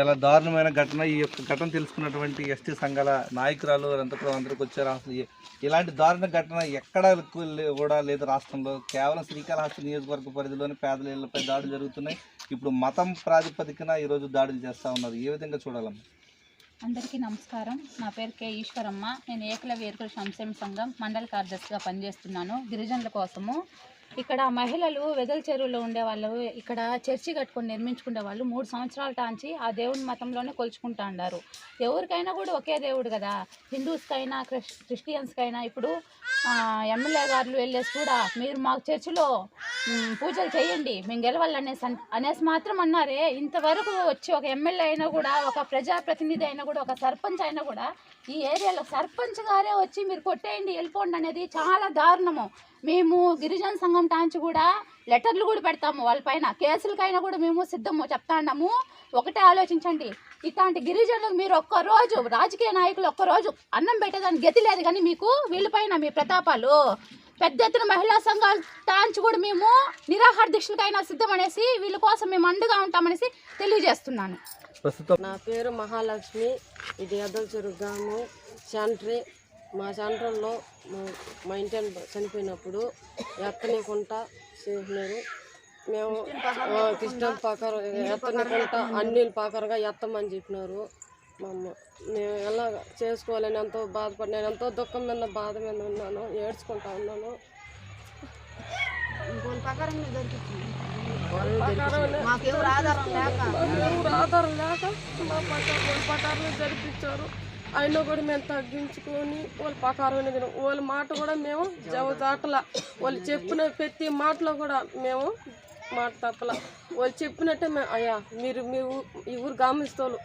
చాలా దారుణమైన ఘటన. ఈ యొక్క ఘటన తెలుసుకున్నటువంటి ఎస్టీ సంఘాల నాయకురాలు అనంతపురం అందరికి వచ్చారు. అసలు ఇలాంటి దారుణ ఘటన ఎక్కడ కూడా లేదు రాష్ట్రంలో. కేవలం శ్రీకాళహస్తి నియోజకవర్గ పరిధిలోని పేదల ఇళ్ళపై దాడులు జరుగుతున్నాయి. ఇప్పుడు మతం ప్రాతిపదికన ఈరోజు దాడులు చేస్తూ ఉన్నారు. ఏ విధంగా చూడాలమ్మా? అందరికీ నమస్కారం. నా పేరు కే ఈశ్వరమ్మ. నేను ఏకల వేరుకుల సంక్షేమ సంఘం మండల కార్యదర్శిగా పనిచేస్తున్నాను. గిరిజనుల కోసము ఇక్కడ మహిళలు వెదల చెరువులో ఉండే వాళ్ళు ఇక్కడ చర్చి కట్టుకొని నిర్మించుకునే వాళ్ళు మూడు సంవత్సరాల టాంచి ఆ దేవుని మతంలోనే కొలుచుకుంటా ఉన్నారు ఎవరికైనా కూడా ఒకే దేవుడు కదా. హిందూస్కైనా క్రిస్ క్రిస్టియన్స్కైనా ఇప్పుడు ఎమ్మెల్యే గారు వెళ్ళేసి కూడా మీరు మాకు చర్చిలో పూజలు చేయండి మేము గెలవాలనేసి అనేసి మాత్రం అన్నారే. ఇంతవరకు వచ్చి ఒక ఎమ్మెల్యే అయినా కూడా ఒక ప్రజాప్రతినిధి అయినా కూడా ఒక సర్పంచ్ అయినా కూడా ఈ ఏరియాలో సర్పంచ్ గారే వచ్చి మీరు కొట్టేయండి వెళ్ళిపోండి అనేది చాలా దారుణము. మేము గిరిజన సంఘం టాంచి కూడా లెటర్లు కూడా పెడతాము వాళ్ళపైన కేసులకైనా కూడా మేము సిద్ధము చెప్తాండాము ఒకటే ఆలోచించండి. ఇట్లాంటి గిరిజనులకు మీరు ఒక్క రోజు రాజకీయ నాయకులు ఒక్క రోజు అన్నం పెట్టేదానికి గతి లేదు కానీ మీకు వీళ్ళపైన మీ ప్రతాపాలు. పెద్ద ఎత్తున మహిళా సంఘాలు టాంచి కూడా మేము నిరాహార దీక్షలకైనా సిద్ధం అనేసి వీళ్ళ కోసం మేము అండగా ఉంటామనేసి తెలియజేస్తున్నాను. ప్రస్తుతం నా పేరు మహాలక్ష్మి. ఇది ఎద్దలచెరు గ్రామం. సెంట్రీ మా సెంటర్లో మా- మా ఇంటి చనిపోయినప్పుడు ఎత్తనీకుంటా చేసినారు. మేము కృష్ణం పాకర ఎత్తనీకుంటా అన్ని పాకరగా ఎత్తమని చెప్పినారు. మా అమ్మ. నేను ఎలా చేసుకోవాలని ఎంతో బాధపడి నేను ఎంతో దుఃఖం మీద బాధ మీద ఉన్నాను ఏడ్చుకుంటా ఉన్నాను. ఆధారం లేక. మా పకారం జరిపించారు. అయినా కూడా మేము తగ్గించుకొని వాళ్ళ పకారం తినం వాళ్ళ మాట కూడా మేము జవదాటల వాళ్ళు చెప్పిన ప్రతి మాటలో కూడా మేము మాట తప్పల. వాళ్ళు చెప్పినట్టే మేము అయ్యా మీరు మీ ఈ ఊరు గమనిస్తోళ్ళు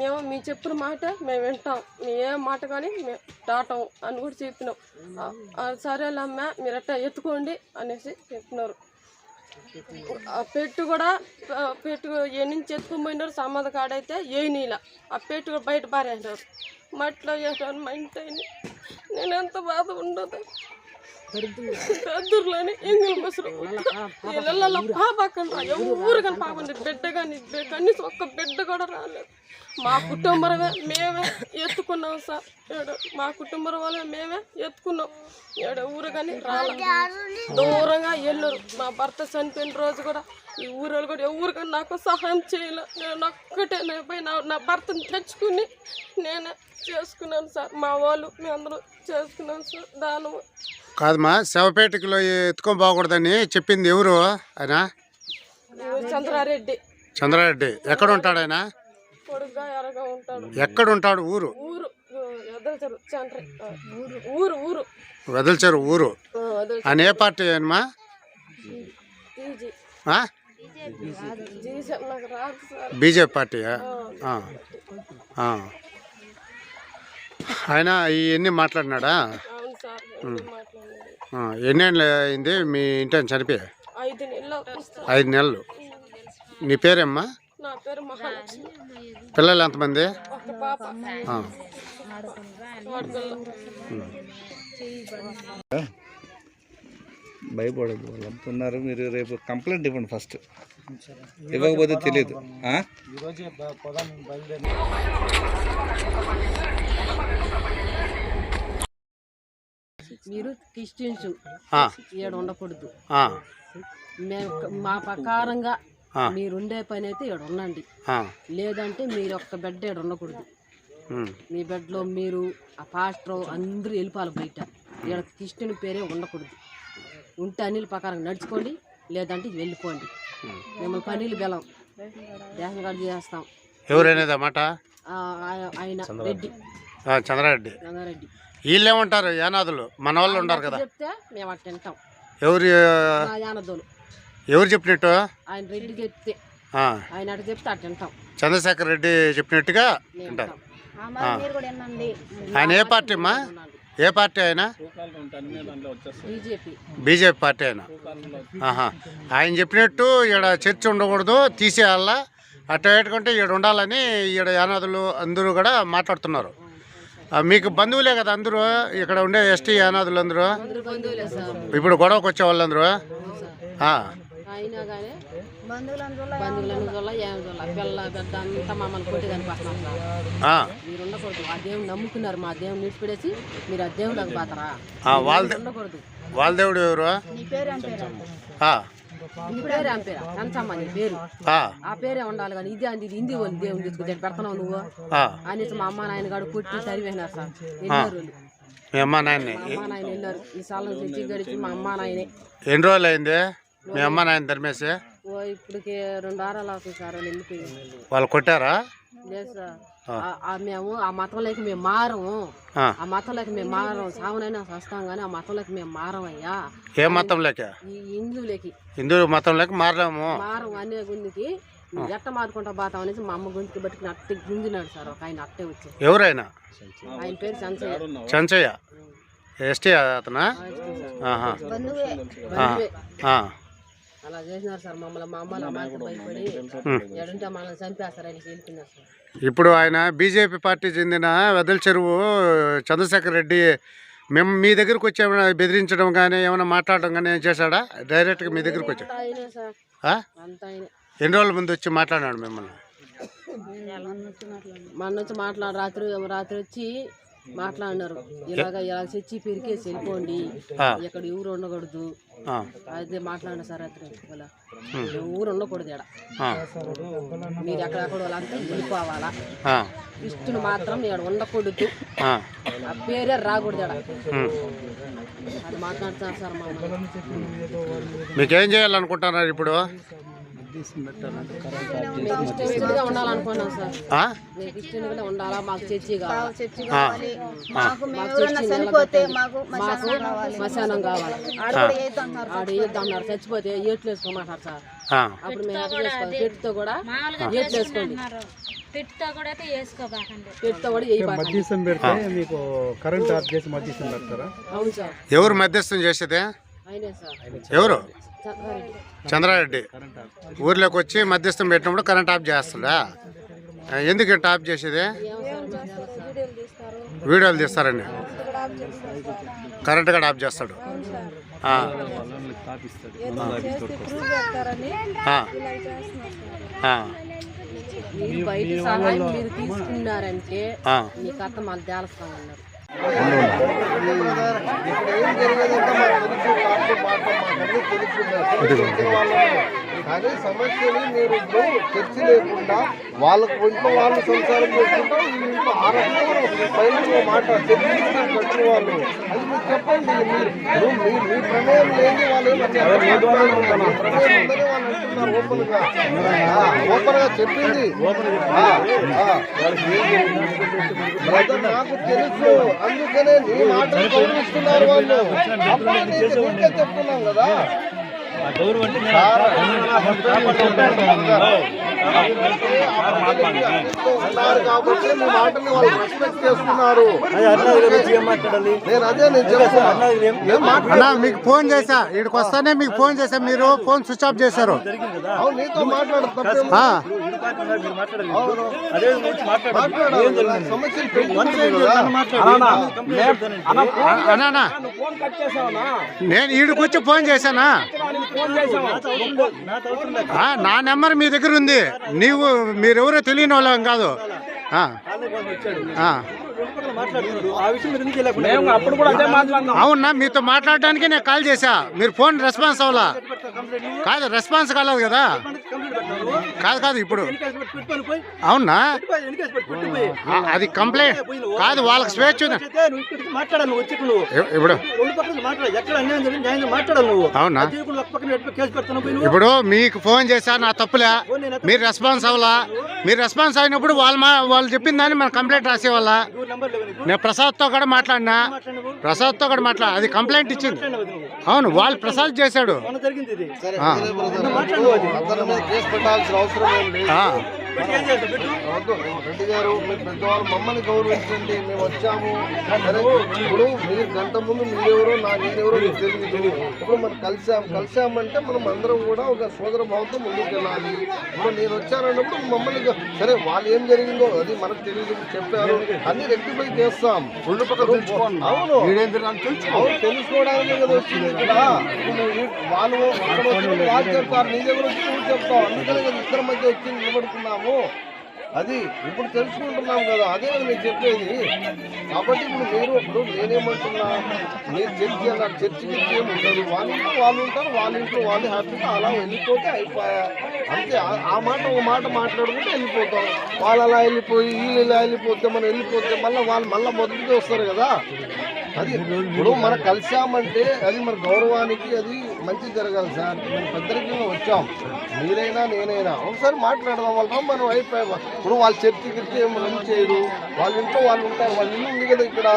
మేము మీ చెప్పిన మాట మేము వింటాం. మీ ఏ మాట కానీ మేము దాటం అని కూడా చెప్పినాం. సరేలమ్మా మీరు ఎత్తుకోండి అనేసి చెప్పినారు. పెట్టు కూడా ఆ పెట్టు ఏ నుంచి ఎత్తుకుని పోయినారు సమాధ కాడైతే ఏ నీళ్ళ. ఆ పెట్టు కూడా బయట పారేసినారు. మట్లో వేసినారు మా ఇంట్లో నేను ఎంత బాధ ఉండదు దద్దుర్లని ఎంగిల్ ముసలు ఇళ్ళల్లో పాప అక్కడ ఎవరు కానీ పాప ఉంది బిడ్డ కానీ కనీసం ఒక్క బిడ్డ కూడా రాలేదు. మా కుటుంబమే మేమే ఎత్తుకున్నాం సార్. ఏడు మా కుటుంబం వల్ల మేమే ఎత్తుకున్నాం. ఏడు ఊరు కానీ రాలేదు. దూరంగా వెళ్ళరు మా భర్త చనిపోయిన రోజు కూడా ఈ ఊరు కూడా ఎవరు కానీ నాకు సహాయం చేయలే. నేను ఒక్కటే నేను పోయి నా నా భర్తను తెచ్చుకుని నేనే చేసుకున్నాను సార్. మా వాళ్ళు మేమందరం చేసుకున్నాం సార్. దాని కాదమ్మా శవపేటకిలో ఎత్తుకొని పోకూడదని చెప్పింది ఎవరు? ఆయన? చంద్రారెడ్డి. చంద్రారెడ్డి. ఎక్కడ ఉంటాడు ఆయన ఎక్కడ ఉంటాడు. ఊరు? వెదల్చారు ఊరు. ఆయన ఏ పార్టీ ఆయనమా బీజేపీ పార్టీయా. ఆయన ఇవన్నీ మాట్లాడినాడా? ఎన్నేళ్ళు అయింది? మీ ఇంటిని చనిపోయి? ఐదు నెలలు అవుతుంది. ఐదు నెలలు. నీ పేరేమ్మా? నా పేరు మహాలక్ష్మి. పిల్లలు ఎంతమంది? ఒక పాప. ఆ. ఆడపిల్ల భయపడదు వాళ్ళు అంటున్నారు మీరు రేపు కంప్లైంట్ ఇవ్వండి ఫస్ట్. ఇవ్వకపోతే తెలియదు ఆ? మీరు క్రిస్టియన్స్ ఆ. ఈడ ఉండకూడదు. ఆ. మేము మా ప్రకారంగా ఆ. మీరు ఉండే పని అయితే ఈడ ఉండండి. ఆ. లేదంటే మీరు ఒక్క బెడ్ ఈడ ఉండకూడదు. మీ బెడ్లో మీరు ఆ పాస్టర్ అందరూ వెళ్ళిపోవాలి బయట. ఈడ క్రిస్టియన్ పేరే ఉండకూడదు. ఉంటే అనిల్ ప్రకారం నడుచుకోండి లేదంటే వెళ్ళిపోండి. మిమ్మల్ని పనీలు బెలం. రేషన్ కార్డు చేస్తాం. ఎవరనేది మాట? ఆ, ఆయ- ఆయన రెడ్డి. ఆ, చంద్రారెడ్డి. రంగారెడ్డి వీళ్ళేమంటారు? యానాదులు. మన వాళ్ళు ఉంటారు కదా. చెప్తే మేము అట్ట వింటాం. ఎవరు యానదోలు. ఎవరు చెప్పినట్టు? ఆయన రెడ్డి చెప్తే. ఆ, ఆయన అటు చెప్తే అట్ట వింటాం. చంద్రశేఖర్ రెడ్డి చెప్పినట్టుగా. మీరు కూడా ఎన్నండి ఆయన ఏ పార్టీ అమ్మా? ఏ పార్టీ ఆయన? బీజేపీ. బీజేపీ పార్టీ ఆయన. ఆహా. ఆయన చెప్పినట్టు ఈడ చర్చ ఉండకూడదు తీసేయాలా అట్ట పెట్టుకుంటే ఈడ ఉండాలని ఈడ యానాదులు అందరూ కూడా మాట్లాడుతున్నారు. మీకు బంధువులే కదా అందరూ? ఇక్కడ ఉండే ఎస్టీ యానాదులు అందరూ ఇప్పుడు గొడవకు వచ్చే వాళ్ళందరూ? నమ్ముకున్నారు. మా దేవుని మీరు ఆ దేవుడికి పోతారా ఆ, వాళ్ళ ఉండకూడదు వాళ్ళ దేవుడు ఎవరు? నీ పేరు ఆమె పేరు. కంచమ్మ నీ పేరు. ఆ, ఆ పేరే ఉండాలి కానీ ఇది అంది హిందీ వాళ్ళు దేవుని పెడుతున్నావు నువ్వు. అనేసి మా అమ్మ నాయన గారు కొట్టి తరివేసినారు సార్. మీ అమ్మ మా నాయన వెళ్ళారు ఈ సాలం తెచ్చి గడిచి మా అమ్మ నాయనే. ఎన్ని రోజులు అయింది మీ అమ్మ నాయన ధర్మేసి ఓ ఇప్పటికి రెండు వారాలు అవుతుంది సార్ వాళ్ళు వెళ్ళిపోయి వాళ్ళు కొట్టారా? లేదు సార్. మేము ఆ మతంలోకి మేము మారము. ఆ, మతంలోకి మేము మారం సాగునైనా వస్తాం కానీ ఆ మతంలోకి మేము మారం అయ్యా ఏ మతంలోకి? ఈ హిందువులకి. హిందూ మతంలోకి మారలేము. మారం అనే గుందికి నువ్వు ఎట్ట మారుకుంటా పోతాం అనేసి మా అమ్మ గొంతుకి బట్టి అట్టే గుంజినాడు సార్ ఒక ఆయన అట్టే వచ్చి. ఎవరైనా? ఆయన పేరు సంచయ్య చెంచయ్య ఎస్టీ అతనా? ఆహా. ఆ, ఆ. అలా చేసినారు సార్ మమ్మల్ని. మా అమ్మ అమ్మాయికి భయపడి. ఎడుంటే మనల్ని చంపేస్తారని వెళ్ళిపోయినారు సార్. ఇప్పుడు ఆయన బీజేపీ పార్టీ చెందిన వెదల చెరువు చంద్రశేఖర్ రెడ్డి మేము మీ దగ్గరకు వచ్చి ఏమైనా బెదిరించడం కానీ ఏమైనా మాట్లాడడం కానీ ఏం చేశాడా? డైరెక్ట్గా మీ దగ్గరకు వచ్చా. అంతా ఆయనే సార్. ఆ? అంతా ఆయనే. ఎన్ని రోజుల ముందు వచ్చి మాట్లాడినాడు మిమ్మల్ని? మన నుంచి మాట్లాడు రాత్రి రాత్రి వచ్చి మాట్లాడినారు. ఇలాగ ఇలా చచ్చి పెరికేసి వెళ్ళిపోండి. ఇక్కడ ఊరు ఉండకూడదు. అదే మాట్లాడిన సార్ ఇలా ఊరు ఉండకూడదు ఇక్కడ మీరు ఎక్కడెక్కడ వాళ్ళంతా వెళ్ళిపోవాలా? ఇష్టను మాత్రం ఇక్కడ ఉండకూడదు. ఆ. పేరే రాకూడదు ఇక్కడ. అది మాట్లాడుతున్నారు సార్ మీకేం చేయాలనుకుంటున్నారు ఇప్పుడు? చనిపోతే మాకు కావాలి. ఆడ వేద్దామన్నారు చచ్చిపోతే? ఏట్లు వేసుకోమంటారు సార్. ఆ. అప్పుడు మేము ఎట్లా చేసుకోవాలి? పెట్టుతో కూడా ఏట్లు వేసుకోండి. పిట్తో కూడా అయితే వేసుకోబాకండి. పెట్టుతో కూడా వేయబాకండి మధ్యస్థం పెడితే మీకు కరెంట్ ఆఫ్ చేసి మధ్యస్థం పెడతారా? అవును సార్. ఎవరు మధ్యస్థం చేసేది? ఎవరు? చంద్రారెడ్డి. ఊర్లోకి వచ్చి మధ్యస్థం పెట్టినప్పుడు కరెంట్ ఆఫ్ చేస్తాడా? ఆ, ఎందుకు ఆఫ్ చేసేది. వీడియోలు తీస్తారండి. కరెంట్ కూడా ఆఫ్ చేస్తాడు. బయట సహాయం మీరు తీసుకున్నారంటే. మీ కథ మళ్ళీ తేలుస్తామన్నారు ఇప్పుడు ఏం తెలియదు కానీ సమస్యని మీరు ఇప్పుడు చర్చ లేకుండా వాళ్ళకు ఇంట్లో వాళ్ళు సంసారం చేసుకుంటాం ఇంట్లో ఆరోగ్యం పైన మాట చర్చించి పెట్టిన వాళ్ళు. అది మీరు చెప్పండి మీరు మీ మీ ప్రమేయం లేని వాళ్ళు ఏమో చెప్పండి. మీ ప్రమేయం ఉందని వాళ్ళు అంటున్నారు ఓపెన్గా ఆ, ఓపెన్గా చెప్పింది ఆ, ఆ. నాకు తెలుసు. అందుకనే నీ మాటలు గౌరవిస్తున్నారు వాళ్ళు. అప్పుడే నీకు నీకే చెప్తున్నాం కాబట్టి మీ మాటని వాళ్ళు రెస్పెక్ట్ చేస్తున్నారు నేను అదే అన్నా మీకు ఫోన్ చేశా. ఇక్కడికి వస్తానే మీకు ఫోన్ చేశా. మీరు ఫోన్ స్విచ్ ఆఫ్ చేశారు. నీతో అన్నా నేను ఈడికి వచ్చి ఫోన్ చేశానా? ఆ, నా నెంబర్ మీ దగ్గర ఉంది. నీవు మీరెవరో తెలియని వాళ్ళం కాదు. అవునా? మీతో మాట్లాడడానికి నేను కాల్ చేశా. మీరు ఫోన్ రెస్పాన్స్ అవ్వాలా? కాదు రెస్పాన్స్ కాలేదు కదా. కాదు కాదు ఇప్పుడు. అవునా? అది కంప్లైంట్ కాదు వాళ్ళకి స్వేచ్ఛ. మాట్లాడాలి వచ్చి నువ్వు. ఇప్పుడు. అవునా? అది చేయకుండా ఒక పక్కన పెట్టి కేసు పెడతాను పోయి నువ్వు. ఇప్పుడు మీకు ఫోన్ చేశా నా తప్పులే. మీరు రెస్పాన్స్ అవ్వాలా? మీరు రెస్పాన్స్ అయినప్పుడు వాళ్ళు మా వాళ్ళు చెప్పిన దాన్ని మనం కంప్లైంట్ రాసేవాళ్ళ? నేను ప్రసాద్తో కూడా మాట్లాడినా? ప్రసాద్తో కూడా మాట్లా అది కంప్లైంట్ ఇచ్చింది. అవును వాళ్ళు ప్రసాద్ చేశాడు. మొన్న అవసరం ఏం లేదు. రెడ్డి గారు మీరు పెద్దవాళ్ళు మమ్మల్ని గౌరవించండి. మేము వచ్చాము. ఇప్పుడు మీరు గంట ముందు మీరెవరో నా నేనెవరో మీకు తెలియదు. ఇప్పుడు మనం కలిసాం కలిసామంటే మనం అందరం కూడా ఒక సోదర భావంతో ముందుకు వెళ్ళాలి. ఇప్పుడు నేను వచ్చానన్నప్పుడు మమ్మల్ని సరే వాళ్ళు ఏం జరిగిందో అది మనకు తెలియదు చెప్పారు. అన్ని రెక్టిఫై చేస్తాం. అవును. తెలుసుకోవడానికి కదా వచ్చింది. ఇక్కడ ఇప్పుడు ఈ- వాళ్ళు అక్కడ వచ్చినప్పుడు వాళ్ళు చెప్తారు నీ దగ్గర వచ్చి నువ్వు చెప్తావు. అందుకనే ఇద్దరి మధ్య వచ్చి నిలబడుతున్నాము. అది ఇప్పుడు తెలుసుకుంటున్నాం కదా అదే నేను చెప్పేది. కాబట్టి ఇప్పుడు మీరు ఇప్పుడు నేనేమంటున్నా నేను చర్చి నాకు చర్చి గురించి ఏమి ఉండదు. వాళ్ళ ఇంట్లో వాళ్ళు ఉంటారు వాళ్ళ ఇంట్లో వాళ్ళు హ్యాపీగా అలా వెళ్ళిపోతే అయిపోయా. అంతే. ఆ- ఆ మాట ఒక మాట మాట్లాడుకుంటే వెళ్ళిపోతాం. వాళ్ళు అలా వెళ్ళిపోయి వీళ్ళు ఇలా వెళ్ళిపోతే మనం వెళ్ళిపోతే మళ్ళీ వాళ్ళు మళ్ళీ మొదటికి వస్తారు కదా. అది ఇప్పుడు మనం కలిసామంటే అది మన గౌరవానికి అది మంచి జరగాలి సార్. మనం పెద్దరికంగా వచ్చాం. మీరైనా నేనైనా. ఒకసారి మాట్లాడదాం వాళ్ళ మనం అయిపోయాం ఇప్పుడు వాళ్ళ ఇస్తే ఏం రన్ చేయరు. వాళ్ళ ఇంట్లో వాళ్ళు ఉంటారు. వాళ్ళ ఇల్లు ఉంది కదా ఇక్కడ.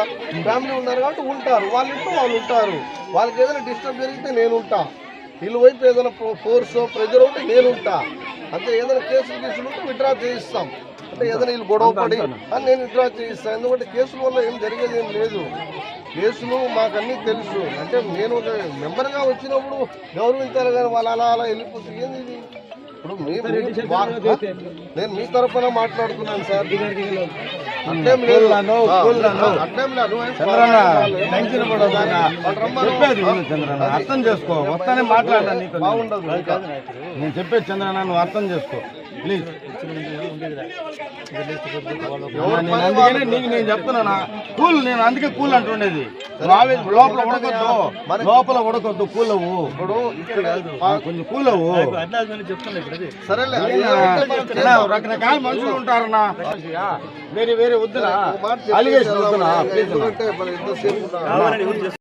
ఫ్యామిలీ ఉన్నారు కాబట్టి ఉంటారు. వాళ్ళ ఇంట్లో వాళ్ళు ఉంటారు. వాళ్ళకి ఏదైనా డిస్టర్బ్ జరిగితే నేను ఉంటా. వీళ్ళ వైపు ఏదైనా ఫోర్స్ ప్రెజర్ ఉంటే నేను ఉంటా. అంతే ఏదైనా కేసులు కేసులు ఉంటే విత్డ్రా చేయిస్తాం. అంటే ఏదైనా వీళ్ళు గొడవ పడి అని నేను విత్డ్రా చేయిస్తాను. ఎందుకంటే కేసుల వల్ల ఏం జరిగేది ఏం లేదు. కేసులు మాకు అన్నీ తెలుసు. అంటే నేను ఒక మెంబర్గా వచ్చినప్పుడు గౌరవించాలి కానీ వాళ్ళు అలా అలా వెళ్ళిపోతే ఏంది ఇది? ఇప్పుడు? నేను మీ తరఫున మాట్లాడుతున్నాను సార్. అట్లేం లేదు. అట్లేం లేదు. అర్థం చేసుకో. వస్తానే మాట్లాడనా నేను. బాగుండదు. నేను చెప్పేది చంద్రన్న నువ్వు అర్థం చేసుకో. ప్లీజ్. నీకు నేను చెప్తున్నానా కూల్ నేను అందుకే కూల్ అంటుండేది. లోపల ఉడకొద్దు. లోపల ఉడకొద్దు కూల్ అవ్వు. ఇప్పుడు కొంచెం కూల్ అవ్వు. అడ్డాలని చెప్తున్నా ఇక్కడ అది. సరేలే. రకరకాల మనుషులు ఉంటారన్నా. వేరే వేరే వద్దునా అలిగేషన్. వద్దునా